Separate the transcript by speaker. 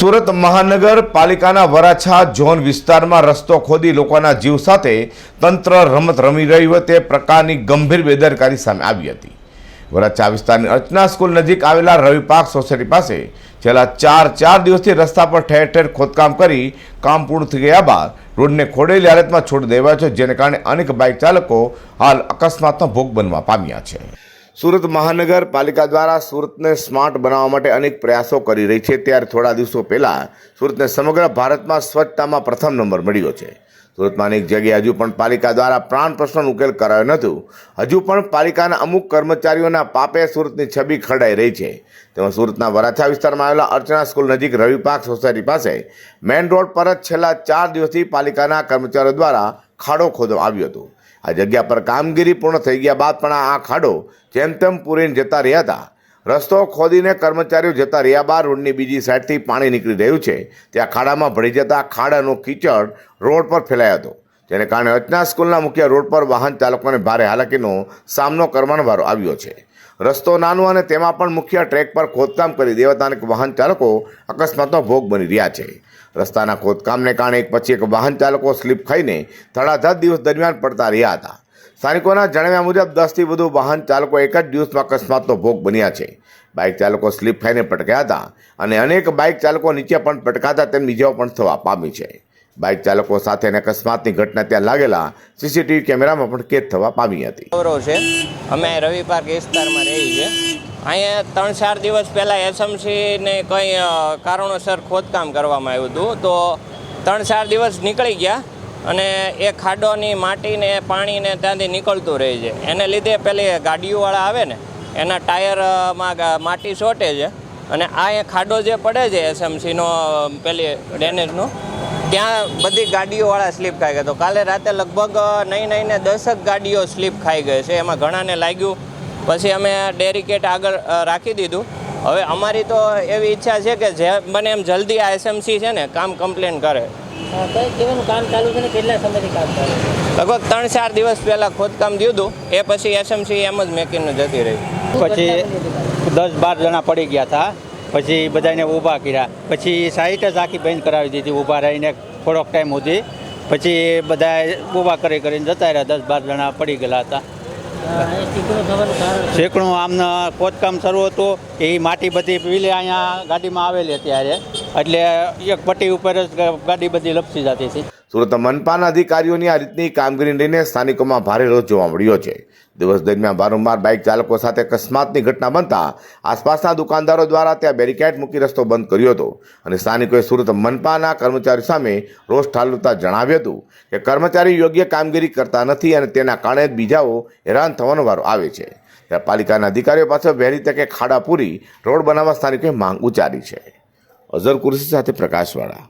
Speaker 1: સુરત મહાનગરપાલિકાના વરાછા ઝોન વિસ્તારમાં રસ્તો ખોદી લોકોના જીવ સાથે તંત્ર રમત રમી રહ્યું હોય તે પ્રકારની ગંભીર બેદરકારી સામે આવી હતી. વરાછા વિસ્તારની અર્ચના સ્કૂલ નજીક આવેલા રવિપાક સોસાયટી પાસે છેલ્લા ચાર ચાર દિવસથી રસ્તા પર ઠેર ઠેર ખોદકામ કરી કામ પૂર્ણ થઈ ગયા બાદ રોડને ખોડેલી હાલતમાં છોડી દેવાયો છે, જેને કારણે અનેક બાઇક ચાલકો હાલ અકસ્માતનો ભોગ બનવા પામ્યા છે. સુરત મહાનગરપાલિકા દ્વારા સુરતને સ્માર્ટ બનાવવા માટે અનેક પ્રયાસો કરી રહી છે. ત્યારે થોડા દિવસો પહેલાં સુરતને સમગ્ર ભારતમાં સ્વચ્છતામાં પ્રથમ નંબર મળ્યો છે. સુરતમાં અનેક જગ્યાએ હજુ પણ પાલિકા દ્વારા પ્રાણ પ્રશ્નનો ઉકેલ કરાયો નથી હજુ પણ પાલિકાના અમુક કર્મચારીઓના પાપે સુરતની છબી ખરડાઈ રહી છે. તેમાં સુરતના વરાછા વિસ્તારમાં આવેલા અર્ચના સ્કૂલ નજીક રવિપાક સોસાયટી પાસે મેઇન રોડ પર જ છેલ્લા ચાર દિવસથી પાલિકાના કર્મચારીઓ દ્વારા ખાડો ખોદવામાં આવ્યો હતો. આ જગ્યા પર કામગીરી પૂર્ણ થઈ ગયા બાદ પણ આ ખાડો જેમ તેમ પૂરીને જતા રહ્યા હતા. રસ્તો ખોદીને કર્મચારીઓ જતા રહ્યા બાદ રોડની બીજી સાઈડથી પાણી નીકળી રહ્યું છે. ત્યાં ખાડામાં ભળી જતા ખાડાનો કીચડ રોડ પર ફેલાયો હતો. જેને કારણે અચના સ્કૂલના મુખ્ય રોડ પર વાહન ચાલકોને ભારે હાલાકીનો સામનો કરવાનો વારો આવ્યો છે. રસ્તો નાનો અને તેમાં પણ મુખ્ય ટ્રેક પર ખોદકામ કરી દેવાતા વાહન ચાલકો અકસ્માતનો ભોગ બની રહ્યા છે. રસ્તાના ખોદકામને કારણે એક પછી એક વાહન ચાલકો સ્લીપ ખાઈને ધડાધડ દિવસ દરમિયાન પડતા રહ્યા હતા. સ્થાનિકોના જણાવ્યા મુજબ દસથી વધુ વાહન ચાલકો એક જ દિવસમાં અકસ્માતનો ભોગ બન્યા છે. બાઇક ચાલકો સ્લીપ ખાઈને પટક્યા હતા અને અનેક બાઇક ચાલકો નીચે પણ પટકાતા તેમની ઇજાઓ પણ થવા પામી છે. બાઇક ચાલકો સાથે અકસ્માતની ઘટના ત્યાં લાગેલા સીસીટીવી કેમેરામાં પણ કેદ થવા પામી હતી.
Speaker 2: છે. અમે રવિ પાર્ક વિસ્તારમાં રહી છે. અહીંયા ત્રણ ચાર દિવસ પહેલાં એસએમસીને કંઈ કારણોસર ખોદકામ કરવામાં આવ્યું હતું. તો ત્રણ ચાર દિવસ નીકળી ગયા અને એ ખાડોની માટીને, પાણીને ત્યાંથી નીકળતું રહે છે. એને લીધે પેલી ગાડીઓવાળા આવે ને, એના ટાયરમાં માટી ચોટે છે. અને આ એ ખાડો જે પડે છે એસએમસીનો પેલી ડેનેજનો, ત્યાં બધી ગાડીઓવાળા સ્લીપ ખાઈ ગયા. તો કાલે રાતે લગભગ નહીં નહીં ને દસક ગાડીઓ સ્લીપ ખાઈ ગઈ છે. એમાં ઘણાને લાગ્યું પછી અમે ડેરીકેટ આગળ રાખી દીધું. હવે અમારી તો એવી ઈચ્છા છે કે જે બને એમ જલ્દી આ એસએમસી છે ને કામ કમ્પ્લેન કરે.
Speaker 3: હા, કઈ કામ ચાલુ છે ને કેટલા સમયથી કામ ચાલુ
Speaker 2: લગભગ ત્રણ ચાર દિવસ પહેલાં ખોદકામ થયું હતું. એ પછી એસએમસી એમ જ મેકીને જતી રહી.
Speaker 4: પછી દસ બાર જણા પડી ગયા હતા. પછી બધાને ઊભા કર્યા. પછી સાઈટ જ આખી બંધ કરાવી દીધી ઊભા રહીને થોડોક ટાઈમ સુધી. પછી બધા ઊભા કરી કરીને જતા રહ્યા. દસ બાર જણા પડી ગયેલા હતા. શેકણું આમને ખોદકામ શરૂ હતું કે એ માટી બધી પીલે અહીંયા ગાડીમાં આવેલી અત્યારે. એટલે એક પટ્ટી ઉપર જ ગાડી બધી લપસી જતી હતી.
Speaker 1: સુરત મનપાના અધિકારીઓની આ રીતની કામગીરી લઈને સ્થાનિકોમાં ભારે રોષ જોવા મળ્યો છે. દિવસ દરમિયાન વારંવાર બાઇક ચાલકો સાથે અકસ્માતની ઘટના બનતા આસપાસના દુકાનદારો દ્વારા ત્યાં બેરિકેડ મૂકી રસ્તો બંધ કર્યો હતો અને સ્થાનિકોએ સુરત મનપાના કર્મચારીઓ સામે રોષ ઠાલવતા જણાવ્યું હતું કે કર્મચારી યોગ્ય કામગીરી કરતા નથી અને તેના કારણે બીજાઓ હેરાન થવાનો વારો આવે છે. ત્યારે પાલિકાના અધિકારીઓ પાસે વહેલી તકે ખાડા પૂરી રોડ બનાવવા સ્થાનિકોએ માંગ ઉચ્ચારી છે. અઝર કુરશી સાથે પ્રકાશવાળા.